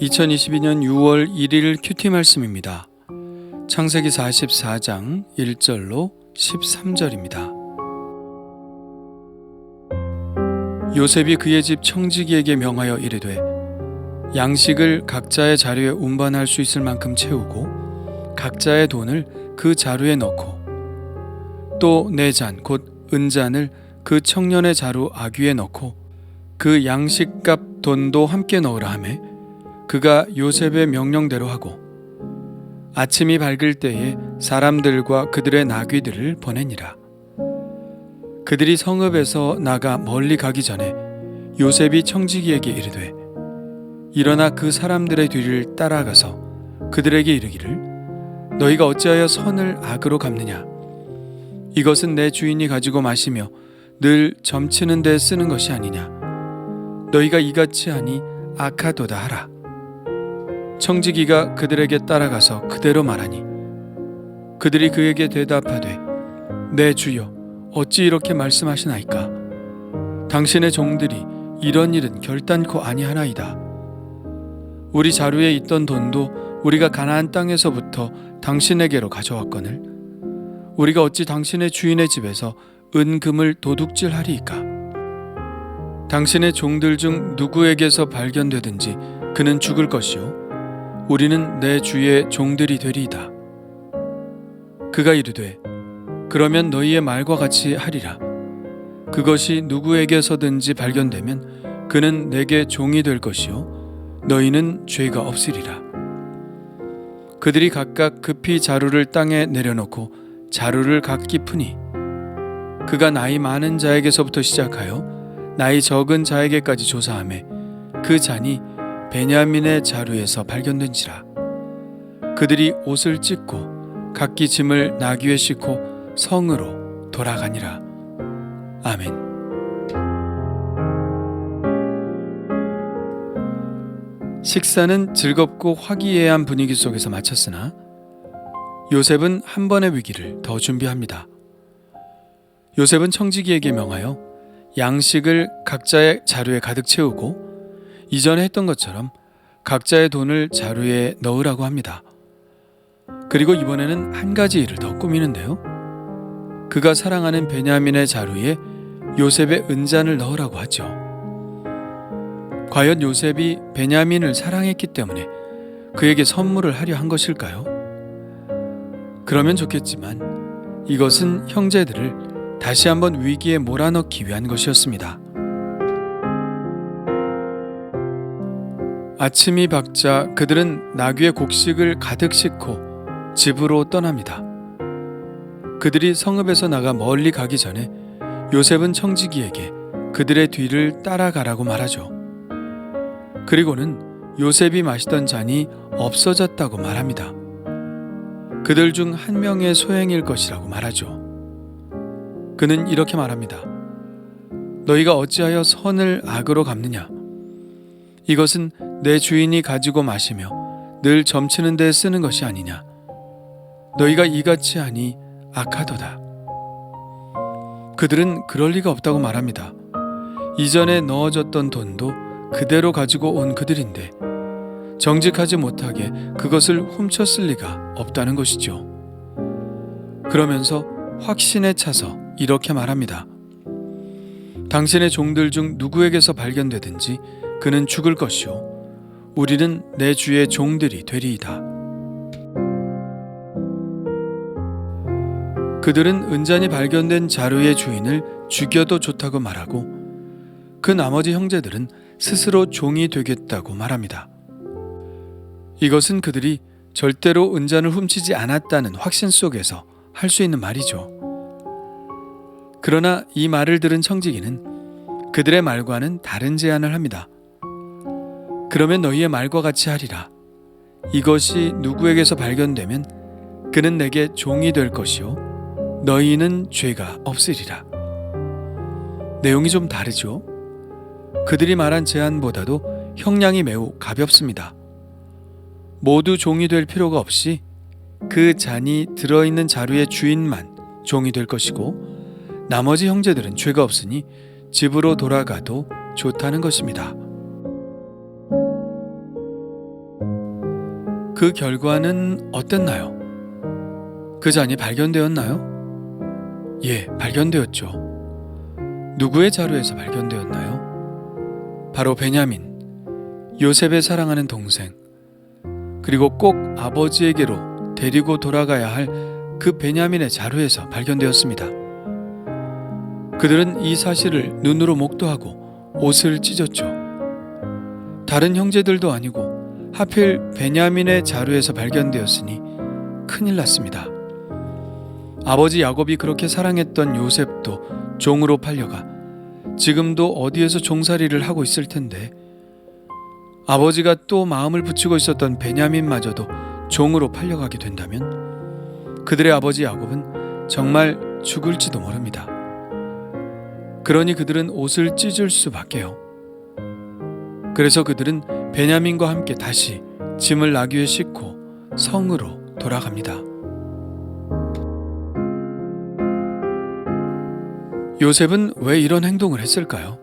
2022년 6월 1일 큐티 말씀입니다. 창세기 44장 1절로 13절입니다. 요셉이 그의 집 청지기에게 명하여 이르되 양식을 각자의 자루에 운반할 수 있을 만큼 채우고 각자의 돈을 그 자루에 넣고 또 내 잔 곧 은잔을 그 청년의 자루 아귀에 넣고 그 양식값 돈도 함께 넣으라 하매 그가 요셉의 명령대로 하고 아침이 밝을 때에 사람들과 그들의 나귀들을 보내니라. 그들이 성읍에서 나가 멀리 가기 전에 요셉이 청지기에게 이르되 일어나 그 사람들의 뒤를 따라가서 그들에게 이르기를 너희가 어찌하여 선을 악으로 갚느냐? 이것은 내 주인이 가지고 마시며 늘 점치는 데 쓰는 것이 아니냐? 너희가 이같이 하니 악하도다 하라 청지기가 그들에게 따라가서 그대로 말하니 그들이 그에게 대답하되 내 주여 어찌 이렇게 말씀하시나이까? 당신의 종들이 이런 일은 결단코 아니하나이다. 우리 자루에 있던 돈도 우리가 가나안 땅에서부터 당신에게로 가져왔거늘 우리가 어찌 당신의 주인의 집에서 은금을 도둑질하리이까? 당신의 종들 중 누구에게서 발견되든지 그는 죽을 것이요 우리는 내 주의 종들이 되리이다. 그가 이르되 그러면 너희의 말과 같이 하리라. 그것이 누구에게서든지 발견되면 그는 내게 종이 될 것이요 너희는 죄가 없으리라. 그들이 각각 급히 자루를 땅에 내려놓고 자루를 각기 푸니 그가 나이 많은 자에게서부터 시작하여 나이 적은 자에게까지 조사하매 그 잔이 베냐민의 자루에서 발견된지라. 그들이 옷을 찢고 각기 짐을 나귀에 싣고 성으로 돌아가니라. 아멘. 식사는 즐겁고 화기애애한 분위기 속에서 마쳤으나 요셉은 한 번의 위기를 더 준비합니다. 요셉은 청지기에게 명하여 양식을 각자의 자루에 가득 채우고 이전에 했던 것처럼 각자의 돈을 자루에 넣으라고 합니다. 그리고 이번에는 한 가지 일을 더 꾸미는데요. 그가 사랑하는 베냐민의 자루에 요셉의 은잔을 넣으라고 하죠. 과연 요셉이 베냐민을 사랑했기 때문에 그에게 선물을 하려 한 것일까요? 그러면 좋겠지만 이것은 형제들을 다시 한번 위기에 몰아넣기 위한 것이었습니다. 아침이 밝자 그들은 나귀의 곡식을 가득 싣고 집으로 떠납니다. 그들이 성읍에서 나가 멀리 가기 전에 요셉은 청지기에게 그들의 뒤를 따라가라고 말하죠. 그리고는 요셉이 마시던 잔이 없어졌다고 말합니다. 그들 중 한 명의 소행일 것이라고 말하죠. 그는 이렇게 말합니다. 너희가 어찌하여 선을 악으로 갚느냐? 이것은 내 주인이 가지고 마시며 늘 점치는 데 쓰는 것이 아니냐. 너희가 이같이 하니 악하도다. 그들은 그럴 리가 없다고 말합니다. 이전에 넣어졌던 돈도 그대로 가지고 온 그들인데 정직하지 못하게 그것을 훔쳤을 리가 없다는 것이죠. 그러면서 확신에 차서 이렇게 말합니다. 당신의 종들 중 누구에게서 발견되든지 그는 죽을 것이요. 우리는 내 주의 종들이 되리이다. 그들은 은잔이 발견된 자루의 주인을 죽여도 좋다고 말하고 그 나머지 형제들은 스스로 종이 되겠다고 말합니다. 이것은 그들이 절대로 은잔을 훔치지 않았다는 확신 속에서 할 수 있는 말이죠. 그러나 이 말을 들은 청지기는 그들의 말과는 다른 제안을 합니다. 그러면 너희의 말과 같이 하리라. 이것이 누구에게서 발견되면 그는 내게 종이 될 것이요. 너희는 죄가 없으리라. 내용이 좀 다르죠? 그들이 말한 제안보다도 형량이 매우 가볍습니다. 모두 종이 될 필요가 없이 그 잔이 들어있는 자루의 주인만 종이 될 것이고 나머지 형제들은 죄가 없으니 집으로 돌아가도 좋다는 것입니다. 그 결과는 어땠나요? 그 잔이 발견되었나요? 예, 발견되었죠. 누구의 자루에서 발견되었나요? 바로 베냐민, 요셉의 사랑하는 동생, 그리고 꼭 아버지에게로 데리고 돌아가야 할 그 베냐민의 자루에서 발견되었습니다. 그들은 이 사실을 눈으로 목도하고 옷을 찢었죠. 다른 형제들도 아니고 하필 베냐민의 자루에서 발견되었으니 큰일 났습니다. 아버지 야곱이 그렇게 사랑했던 요셉도 종으로 팔려가 지금도 어디에서 종살이를 하고 있을 텐데 아버지가 또 마음을 붙이고 있었던 베냐민마저도 종으로 팔려가게 된다면 그들의 아버지 야곱은 정말 죽을지도 모릅니다. 그러니 그들은 옷을 찢을 수밖에요. 그래서 그들은 베냐민과 함께 다시 짐을 나귀에 싣고 성으로 돌아갑니다. 요셉은 왜 이런 행동을 했을까요?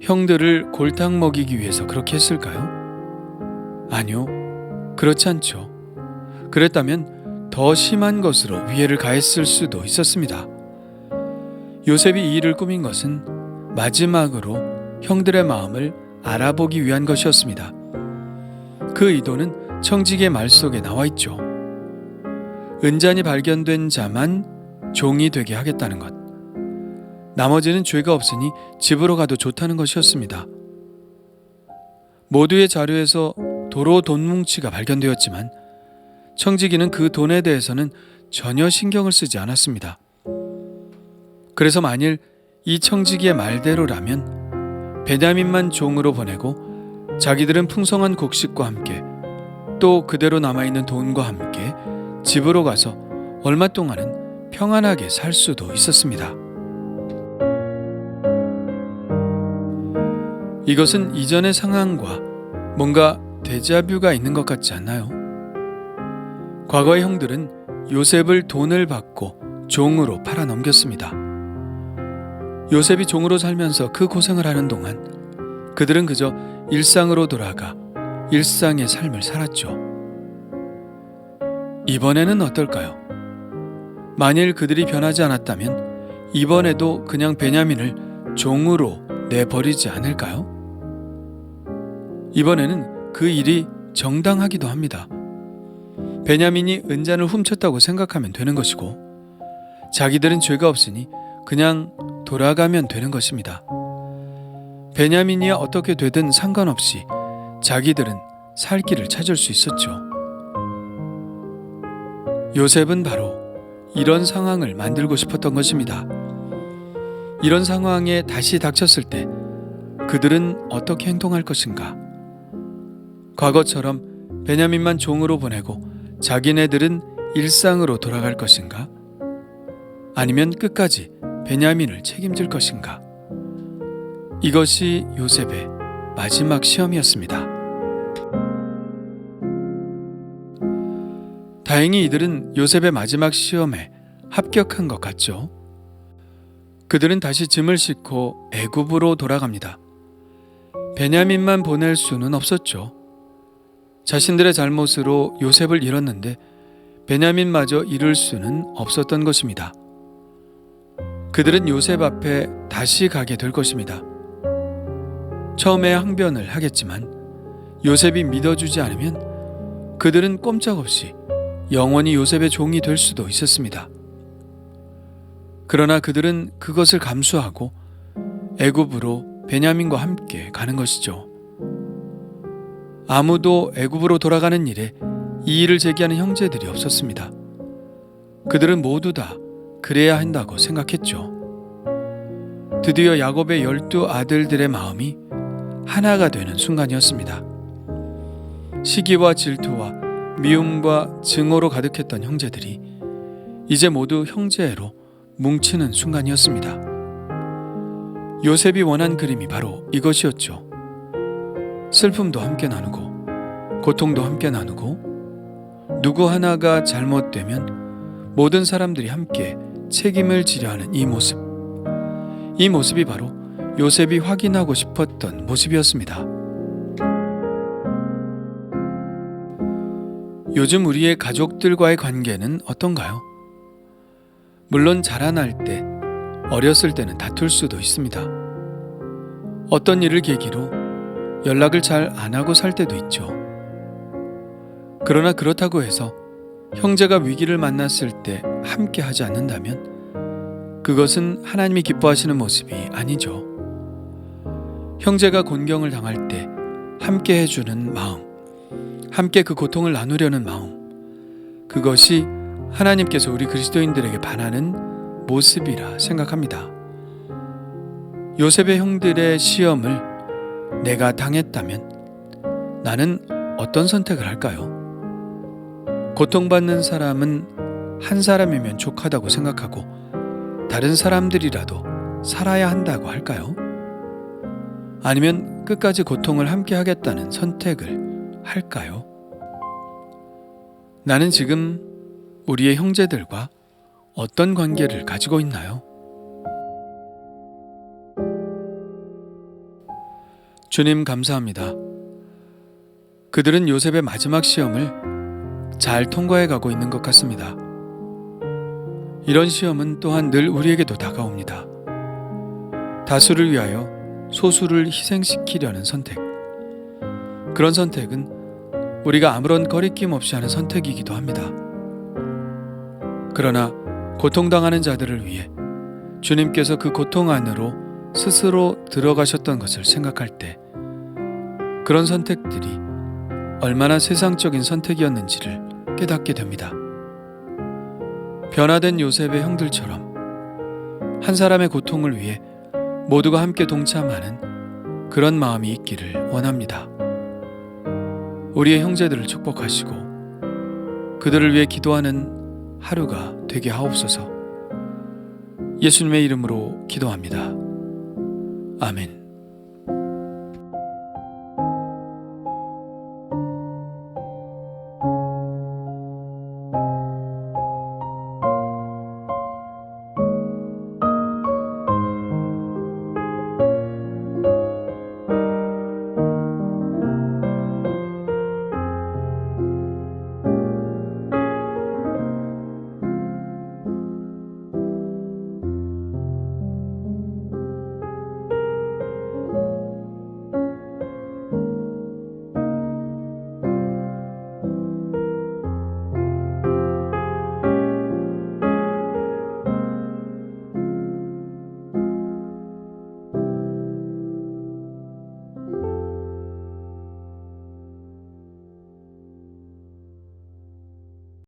형들을 골탕 먹이기 위해서 그렇게 했을까요? 아니요. 그렇지 않죠. 그랬다면 더 심한 것으로 위해를 가했을 수도 있었습니다. 요셉이 이 일을 꾸민 것은 마지막으로 형들의 마음을 알아보기 위한 것이었습니다. 그 의도는 청지기의 말 속에 나와 있죠. 은잔이 발견된 자만 종이 되게 하겠다는 것. 나머지는 죄가 없으니 집으로 가도 좋다는 것이었습니다. 모두의 자료에서 도로 돈 뭉치가 발견되었지만 청지기는 그 돈에 대해서는 전혀 신경을 쓰지 않았습니다. 그래서 만일 이 청지기의 말대로라면 베냐민만 종으로 보내고 자기들은 풍성한 곡식과 함께 또 그대로 남아있는 돈과 함께 집으로 가서 얼마 동안은 평안하게 살 수도 있었습니다. 이것은 이전의 상황과 뭔가 데자뷰가 있는 것 같지 않나요? 과거의 형들은 요셉을 돈을 받고 종으로 팔아 넘겼습니다. 요셉이 종으로 살면서 그 고생을 하는 동안 그들은 그저 일상으로 돌아가 일상의 삶을 살았죠. 이번에는 어떨까요? 만일 그들이 변하지 않았다면 이번에도 그냥 베냐민을 종으로 내버리지 않을까요? 이번에는 그 일이 정당하기도 합니다. 베냐민이 은잔을 훔쳤다고 생각하면 되는 것이고 자기들은 죄가 없으니 그냥 돌아가면 되는 것입니다. 베냐민이 어떻게 되든 상관없이 자기들은 살 길을 찾을 수 있었죠. 요셉은 바로 이런 상황을 만들고 싶었던 것입니다. 이런 상황에 다시 닥쳤을 때 그들은 어떻게 행동할 것인가? 과거처럼 베냐민만 종으로 보내고 자기네들은 일상으로 돌아갈 것인가? 아니면 끝까지 베냐민을 책임질 것인가? 이것이 요셉의 마지막 시험이었습니다. 다행히 이들은 요셉의 마지막 시험에 합격한 것 같죠. 그들은 다시 짐을 싣고 애굽으로 돌아갑니다. 베냐민만 보낼 수는 없었죠. 자신들의 잘못으로 요셉을 잃었는데 베냐민마저 잃을 수는 없었던 것입니다. 그들은 요셉 앞에 다시 가게 될 것입니다. 처음에 항변을 하겠지만 요셉이 믿어주지 않으면 그들은 꼼짝없이 영원히 요셉의 종이 될 수도 있었습니다. 그러나 그들은 그것을 감수하고 애굽으로 베냐민과 함께 가는 것이죠. 아무도 애굽으로 돌아가는 일에 이의를 제기하는 형제들이 없었습니다. 그들은 모두 다 그래야 한다고 생각했죠. 드디어 야곱의 열두 아들들의 마음이 하나가 되는 순간이었습니다. 시기와 질투와 미움과 증오로 가득했던 형제들이 이제 모두 형제로 뭉치는 순간이었습니다. 요셉이 원한 그림이 바로 이것이었죠. 슬픔도 함께 나누고 고통도 함께 나누고 누구 하나가 잘못되면 모든 사람들이 함께 책임을 지려 하는 이 모습. 이 모습이 바로 요셉이 확인하고 싶었던 모습이었습니다. 요즘 우리의 가족들과의 관계는 어떤가요? 물론 자라날 때, 어렸을 때는 다툴 수도 있습니다. 어떤 일을 계기로 연락을 잘 안 하고 살 때도 있죠. 그러나 그렇다고 해서 형제가 위기를 만났을 때 함께 하지 않는다면 그것은 하나님이 기뻐하시는 모습이 아니죠. 형제가 곤경을 당할 때 함께 해주는 마음, 함께 그 고통을 나누려는 마음, 그것이 하나님께서 우리 그리스도인들에게 반하는 모습이라 생각합니다. 요셉의 형들의 시험을 내가 당했다면 나는 어떤 선택을 할까요? 고통받는 사람은 한 사람이면 족하다고 생각하고 다른 사람들이라도 살아야 한다고 할까요? 아니면 끝까지 고통을 함께 하겠다는 선택을 할까요? 나는 지금 우리의 형제들과 어떤 관계를 가지고 있나요? 주님 감사합니다. 그들은 요셉의 마지막 시험을 잘 통과해 가고 있는 것 같습니다. 이런 시험은 또한 늘 우리에게도 다가옵니다. 다수를 위하여 소수를 희생시키려는 선택. 그런 선택은 우리가 아무런 거리낌 없이 하는 선택이기도 합니다. 그러나 고통당하는 자들을 위해 주님께서 그 고통 안으로 스스로 들어가셨던 것을 생각할 때 그런 선택들이 얼마나 세상적인 선택이었는지를 깨닫게 됩니다. 변화된 요셉의 형들처럼 한 사람의 고통을 위해 모두가 함께 동참하는 그런 마음이 있기를 원합니다. 우리의 형제들을 축복하시고 그들을 위해 기도하는 하루가 되게 하옵소서. 예수님의 이름으로 기도합니다. 아멘.